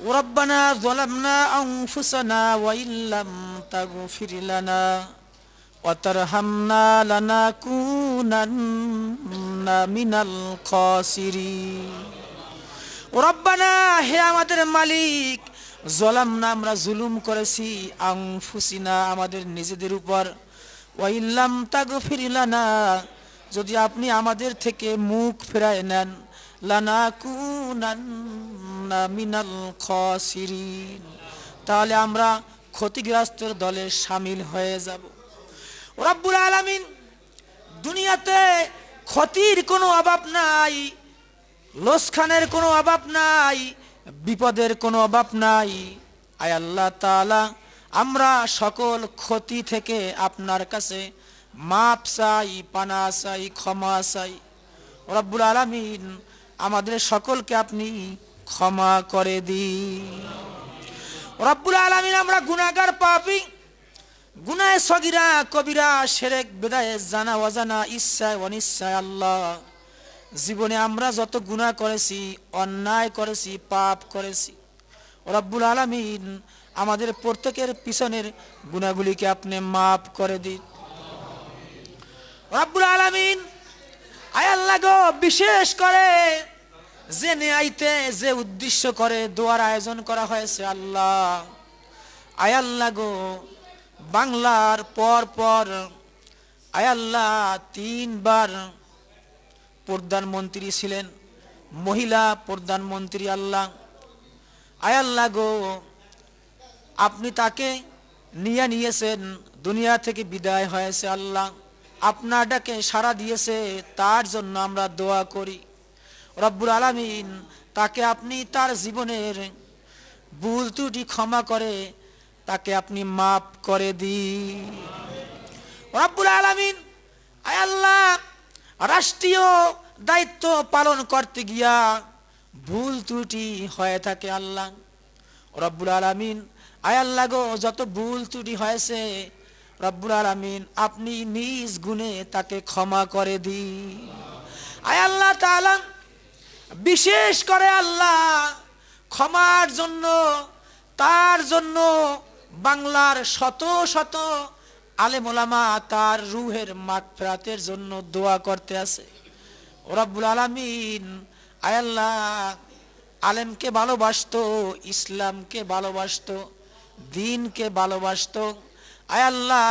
ربنا ظلمنا أنفسنا وإن لم تغفر لنا وترحمنا لنكونن من الخاسرين রব্বানা হে আমাদের মালিক জলাম না আমরা জুলুম করেছি আংফুসিনা আমাদের নিজেদের উপর ওয়াইল্লাম তাগফির লানা যদি আপনি আমাদের থেকে মুখ ফেরায় নেন লানা কুনান্না তাহলে আমরা ক্ষতিগ্রস্তের দলে সামিল হয়ে যাব। রব্বুল আলামিন দুনিয়াতে ক্ষতির কোনো অভাব নাই লোসখানের কোনো অভাব নাই, বিপদের কোনো অভাব নাই। আয় আল্লাহ তাআলা, আমরা সকল ক্ষতি থেকে আপনার কাছে মাপ চাই, পানা চাই, ক্ষমা চাই। রব্বুল আলামিন আমাদের সকলকে আপনি ক্ষমা করে দি। রব্বুল আলামিন, আমরা গুনাহগার পাপী। গুনায় সগিরা, কবিরা, সেরেক, বেদায়, জানা, অজানা, ইচ্ছায়, অনিচ্ছায় আল্লাহ। জীবনে আমরা যত গুনাহ করেছি, অন্যায় করেছি, পাপ করেছি, রব্বুল আলামিন, আমাদের প্রত্যেকের পিছনের গুণাগুলিকে আপনি মাফ করে দিন। রব্বুল আলামিন, আয় আল্লাহ গো, বিশেষ করে যে নেয়াইতে যে উদ্দেশ্য করে দোয়ার আয়োজন করা হয়েছে আল্লাহ। আয় আল্লাহ গো, বাংলার পর পর আয় আল্লাহ তিনবার প্রধানমন্ত্রী ছিলেন, মহিলা প্রধানমন্ত্রী আল্লাহ। আয় আল্লাহ গো, আপনি তাকে নিয়ে নিয়েছেন, দুনিয়া থেকে বিদায় হয়েছে আল্লাহ। আপনার ডাকে সাড়া দিয়েছে, তার জন্য আমরা দোয়া করি। রব্বুল আলামিন তাকে আপনি তার জীবনের ভুল ত্রুটি ক্ষমা করে তাকে আপনি মাফ করে দিন। রব্বুল আলামিন আল্লাহ, রাষ্ট্রীয় দায়িত্ব পালন করতে গিয়া ভুল ত্রুটি হয়ে থাকে আল্লাহ। রব্বুল আলামিন, আয় আল্লাহ গো, যত ভুল ত্রুটি হয়েছে, রব্বুল আলামিন আপনি নিজ গুণে তাকে ক্ষমা করে দিন। আয় আল্লাহ তাআলা বিশেষ করে আল্লাহ ক্ষমার জন্য, তার জন্য বাংলার শত শত আলেমোলামা তার রুহের মাগফিরাতের জন্য দোয়া করতে আছে। রব্বুল আলামিন আয়াল্লাহ আলেমকে ভালোবাসতো, ইসলামকে ভালোবাসত, দিনকে ভালোবাসতো। আয়াল্লাহ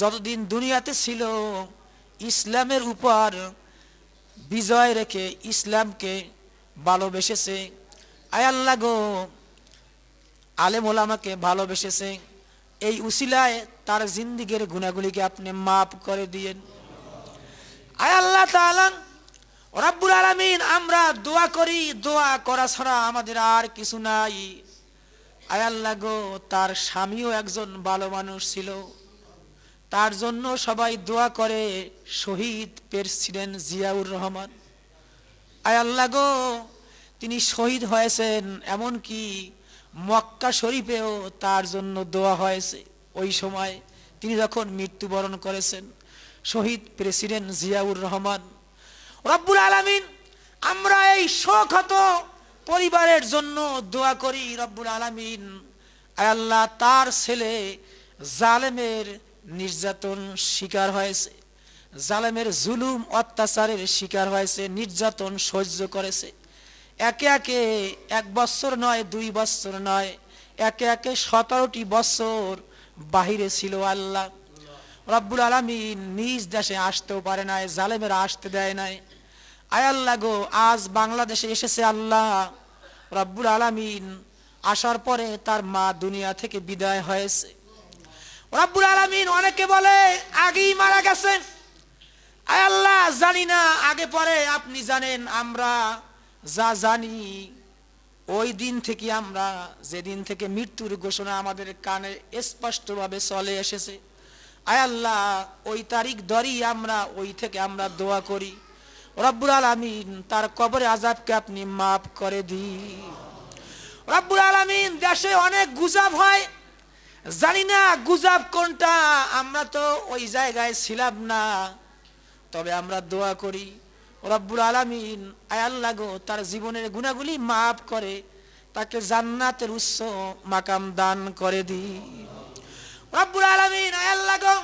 যতদিন দুনিয়াতে ছিল, ইসলামের উপর বিজয় রেখে ইসলামকে ভালোবেসেছে। আয়াল্লাহ গো, আলেম ওলামাকে ভালোবেসেছে। এই উসিলায় তার জিন্দিগির গুণাগুলিকে আপনি মাফ করে দিয়েন। আয় আল্লাহ তাআলা, রব্বুল আলামিন, আমরা দোয়া করি, দোয়া করা ছাড়া আমাদের আর কিছু নাই। আয় আল্লাহ গো, তার স্বামীও একজন ভালো মানুষ ছিল। তার জন্য সবাই দোয়া করে শহীদ প্রেসিডেন্ট জিয়াউর রহমান। আয় আল্লাহ গো, তিনি শহীদ হয়েছেন এমন কি মক্কা শরীফেও তার জন্য দোয়া হয়েছে। ওই সময় তিনি যখন মৃত্যুবরণ করেছেন, শহীদ প্রেসিডেন্ট জিয়াউর রহমান। রব্বুল আলামিন, আমরা এই শোকহত পরিবারের জন্য দোয়া করি রব্বুল আলামিন। আল্লাহ, তার ছেলে জালেমের নির্যাতন শিকার হয়েছে, জালেমের জুলুম, অত্যাচারের শিকার হয়েছে, নির্যাতন সহ্য করেছে। একে একে এক বছর নয়, দুই বছর নয়, একে একে সতেরোটি বছর বাহিরে ছিল আল্লাহ। রব্বুল আলমিন নিজ দেশে আসতেও পারে নাই, জালেমেরা আসতে দেয় নাই। আয় আল্লাহ গো, আজ বাংলাদেশে এসেছে আল্লাহ। রব্বুল আলমিন আসার পরে তার মা দুনিয়া থেকে বিদায় হয়েছে। রব্বুল আলমিন অনেকে বলে, আগেই মারা গেছেন। আয় আল্লাহ, জানি না, আগে পরে আপনি জানেন, আমরা যা জানি, ওই দিন থেকে আমরা, যেদিন থেকে মৃত্যুর ঘোষণা আমাদের কানে স্পষ্টভাবে চলে এসেছে, আয় আল্লাহ, ওই তারিখ ধরেই আমরা, ওই থেকে আমরা দোয়া করি। রব্বুল আলমিন, তার কবরে আজাবকে আপনি মাফ করে দিন। রব্বুল আলমিন, দেশে অনেক গুজাব হয় জানি না গুজাব কোনটা, আমরা তো ওই জায়গায় ছিলাম না। তবে আমরা দোয়া করি, রব্বুল আলমিন, আয় আল্লাহ গো, তার জীবনের গুণাগুলি মাফ করে, তাকে জান্নাতের উচ্চ মাকাম দান করে দি। রব্বুল আলামিন, আয় আল্লাহ গো।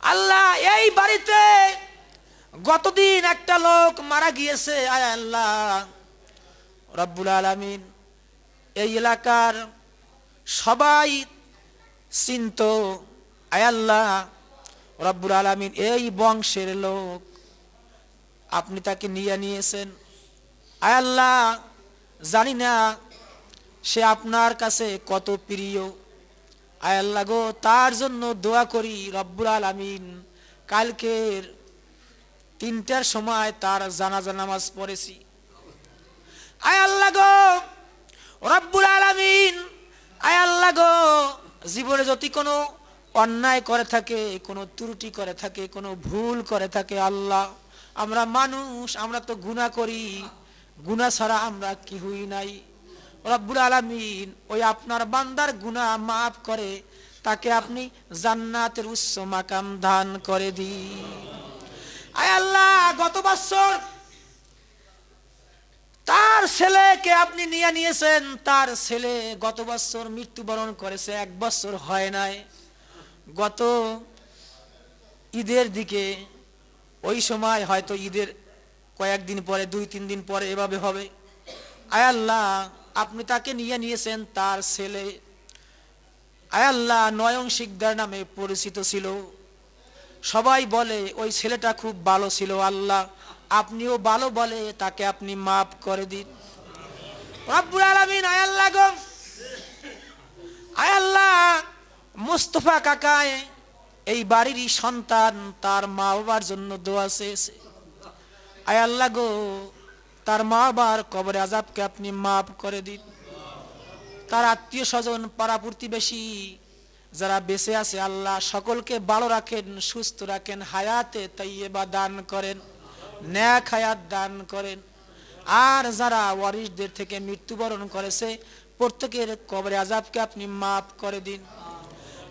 আল্লাহ এই বাড়িতে গতদিন একটা লোক মারা গিয়েছে, আয় আল্লাহ। রব্বুল আলামিন, এই এলাকার সবাই চিন্ত, আয় আল্লাহ, রব্বুল আলামিন এই বংশের লোক, আপনি তাকে নিয়ে নিয়েছেন। আয় আল্লাহ, জানি না সে আপনার কাছে কত প্রিয়। আয় আল্লাহ গো, তার জন্য দোয়া করি রব্বুল আলামিন। কালকের তিনটার সময় তার জানাজা নামাজ পড়েছি। আয় আল্লাহ গো রব্বুল আলামিন আয় আল্লাহ গো জীবনে যদি কোনো অন্যায় করে থাকে, কোনো ত্রুটি করে থাকে, কোনো ভুল করে থাকে, আল্লাহ, আমরা মানুষ, আমরা তো গুনাহ করি। গুনাহ ছাড়া আমরা কি হই নাই। রব্বুল আলামিন ওই আপনার বান্দার গুনাহ মাফ করে, তাকে আপনি জান্নাতের উচ্চ মাকাম দান করে দিন। আয় আল্লাহ, গত বছর তার ছেলেকে আপনি নিয়ে নিয়েছেন, তার ছেলে গত বছর মৃত্যুবরণ করেছে, এক বছর হয় নাই। গত ঈদের দিকে, ওই সময় হয়তো ঈদের কয়েকদিন পরে, দুই, তিন দিন পরে এভাবে হবে। আয় আল্লাহ, আপনি তাকে নিয়ে নিয়েছেন, তার ছেলে। আয় আল্লাহ, নয়ন শিকদার নামে পরিচিত ছিল। সবাই বলে, ওই ছেলেটা খুব ভালো ছিল, আল্লাহ। আপনিও ভালো বলে, তাকে আপনি মাফ করে দিন। রব্বুল আলামিন, আয় আল্লাহ গো। আয় আল্লাহ, মুস্তফা কাকায়, এই বাড়িরই সন্তান তার মা বাবার জন্য দোয়া চেয়েছে। আয় আল্লাহ গো, তার মা বাবার কবরে আজাবকে আপনি মাফ করে দিন। তার আত্মীয় স্বজন পাড়া প্রতিবেশী যারা বেঁচে আছে, আল্লাহ সকলকে ভালো রাখেন, সুস্থ রাখেন, হায়াতে তাইয়েবা দান করেন। ন্যাক হায়াত দান করেন। আর যারা ওয়ারিসদের থেকে মৃত্যুবরণ করেছে, প্রত্যেকের কবরে আজাবকে আপনি মাফ করে দিন।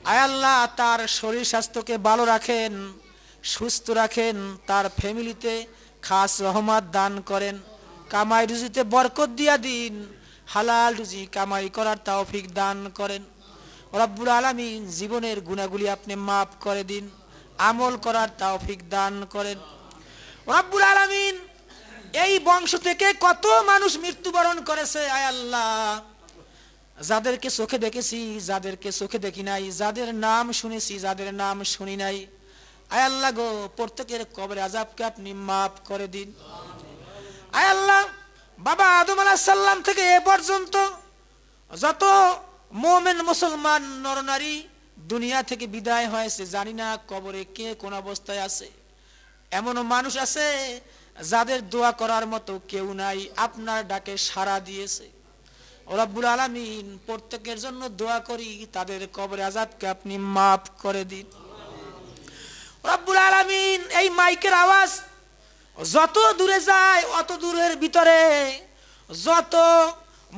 আয় আল্লাহ, তার শরীর স্বাস্থ্যকে ভালো রাখেন, সুস্থ রাখেন, তার ফ্যামিলিতে খাস রহমত দান করেন। কামাই রুজিতে বরকত দিয়া দিন, হালাল রুজি কামাই করার তৌফিক দান করেন। রব্বুল আলামিন জীবনের গুণাগুলি আপনি মাফ করে দিন, আমল করার তাওফিক দান করেন। রব্বুল আলামিন, এই বংশ থেকে কত মানুষ মৃত্যুবরণ করেছে, আয় আল্লাহ। যাদেরকে চোখে দেখেছি, যাদেরকে চোখে দেখি নাই, যাদের নাম শুনেছি, যাদের নাম শুনি নাই। আয় আল্লাহ গো, প্রত্যেকের কবরে আজাবকে আপনি মাফ করে দিন। আয় আল্লাহ, বাবা আদম আলাহ সাল্লাম থেকে এ পর্যন্ত যত মোমেন মুসলমান নরনারী দুনিয়া থেকে বিদায় হয়েছে, জানি না কবরে কে কোন অবস্থায় আছে। এমনও মানুষ আছে যাদের দোয়া করার মতো কেউ নাই, আপনার ডাকে সাড়া দিয়েছে। রব্বুল আলামিন প্রত্যেকের জন্য দোয়া করি, তাদের কবরে আজাদকে আপনি মাফ করে দিন। রব্বুল আলামিন এই মাইকের আওয়াজ যত দূরে যায়, অত দূরের ভিতরে যত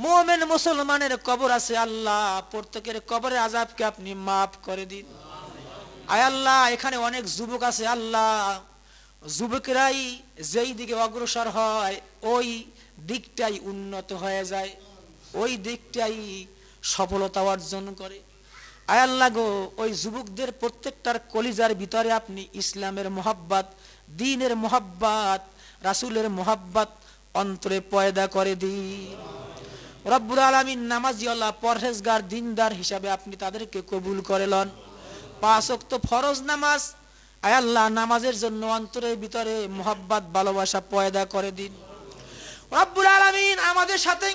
মোমেন মুসলমানের কবর আছে, আল্লাহ প্রত্যেকের কবরের আজাবকে আপনি মাফ করে দিন। আয় আল্লাহ, এখানে অনেক যুবক আছে, আল্লাহ যুবকেরাই যেই দিকে অগ্রসর হয়, ওই দিকটাই উন্নত হয়ে যায়। ওই দিকটাই সফলতা অর্জন করে। আয় আল্লাহ গো, ওই যুবকদের প্রত্যেকটার কলিজার ভিতরে আপনি ইসলামের মোহাব্বাত, দিনের মোহাব্বাত, রাসুলের মোহাব্বাত অন্তরে পয়দা করে দিন। রব্বুল আলমিন নামাজি আল্লাহ পরহেজগার, দিনদার হিসাবে আপনি তাদেরকে কবুল করে লন। পাঁচ ফরজ নামাজ আয় আল্লাহ, নামাজের জন্য অন্তরের ভিতরে মোহাব্বাত, ভালোবাসা পয়দা করে দিন। রব্বুল আলমিন আমাদের সাথে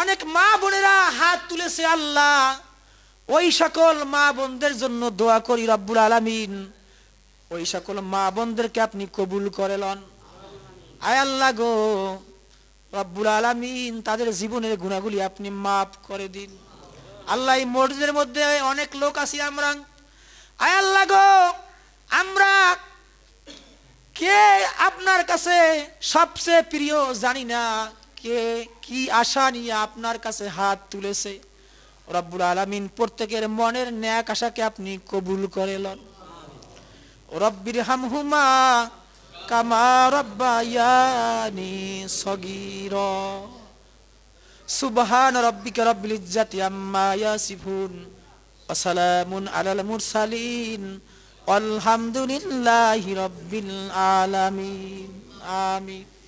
অনেক মা বোনেরা হাত তুলেছে আল্লাহ। ওই সকল মা বোনদের জন্য দোয়া করি রব্বুল আলমিন। ওই সকল মা বোনদেরকে আপনি কবুল করে লন। আয় আল্লাহ গো, রব্বুল আলমিন তাদের জীবনের গুণাগুলি আপনি মাফ করে দিন। আল্লাহ এই মসজিদের মধ্যে অনেক লোক আছি আমরা। আয় আল্লাহ গো আমরা কে আপনার কাছে সবচেয়ে প্রিয় জানি না, কে কি আশা নিয়ে আপনার কাছে হাত তুলেছে? রব্বুল আলমিন প্রত্যেকের মনের ন্যাক আশাকে আপনি কবুল করে লন। রব্বির হামহুমা কামা রব্বায়ানি সগীর। সুবহান রব্বিকা রব্বিল ইজ্জাতি আম্মা ইয়াসিফুন। ওয়া সালামুন আলাল মুরসালিন। আলহামদুলিল্লাহি রব্বিল আলামিন আমিন।